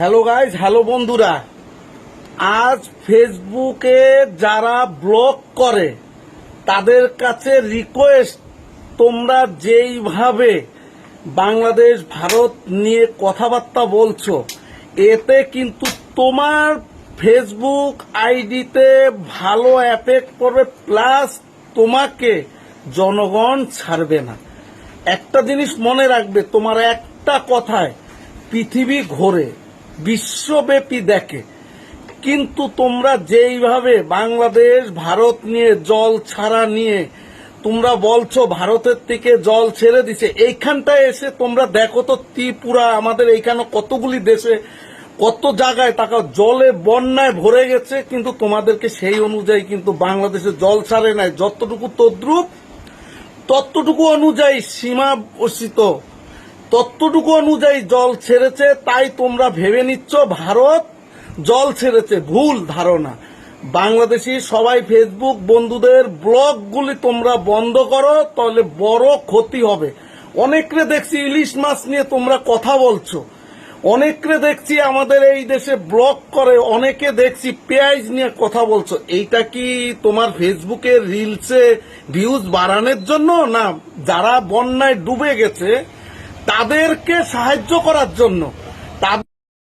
Hello guys hello বন্ধুরা। আজ ফেসবুকে যারা ব্লগ করে, তাদের কাছে রিকোয়েস্ট তোমরা যেইভাবে বাংলাদেশ, ভারত নিয়ে কথাবার্তা বলছো, এতে কিন্তু তোমার ফেসবুক আইডিতে ভালো এফেক্ট পড়বে প্লাস তোমাকে জনগণ ছাড়বে না। একটা জিনিস মনে রাখবে, তোমার একটা কথায় পৃথিবী ঘোরে। বিশ্বব্যাপী দেখে। কিন্তু তোমরা যেইভাবে বাংলাদেশ, ভারত নিয়ে জল ছাড়া নিয়ে তোমরা বলছো ভারতের থেকে জল ছেড়ে দিছে, এইখানটায় এসে তোমরা দেখো তো ত্রিপুরা আমাদের এইখানে কতগুলি দেশে, কত জায়গায় টাকা জলে বন্যায় ভরে গেছে, কিন্তু তোমাদেরকে সেই অনুযায়ী কিন্তু বাংলাদেশে জল ছাড়ে নাই। যতটুকু তদ্রুপ, ততটুকু অনুযায়ী সীমা তত্ত্বটুকু অনুযায়ী জল ছেড়েছে, তাই তোমরা ভেবে নিচ্ছ ভারত জল ছেড়েছে, ভুল ধারণা। বাংলাদেশি সবাই ফেসবুক বন্ধুদের ব্লগগুলি তোমরা বন্ধ করো, তাহলে বড় ক্ষতি হবে। অনেকরে দেখছি ইলিশ মাছ নিয়ে তোমরা কথা বলছো। অনেকরে দেখছি আমাদের এই দেশে ব্লগ করে, অনেকে দেখছি পেঁয়াজ নিয়ে কথা বলছো। এইটা কি তোমার ফেসবুকের রিলসে ভিউজ বাড়ানোর জন্য? না, যারা বন্যায় ডুবে গেছে তাদেরকে সাহায্য করার জন্য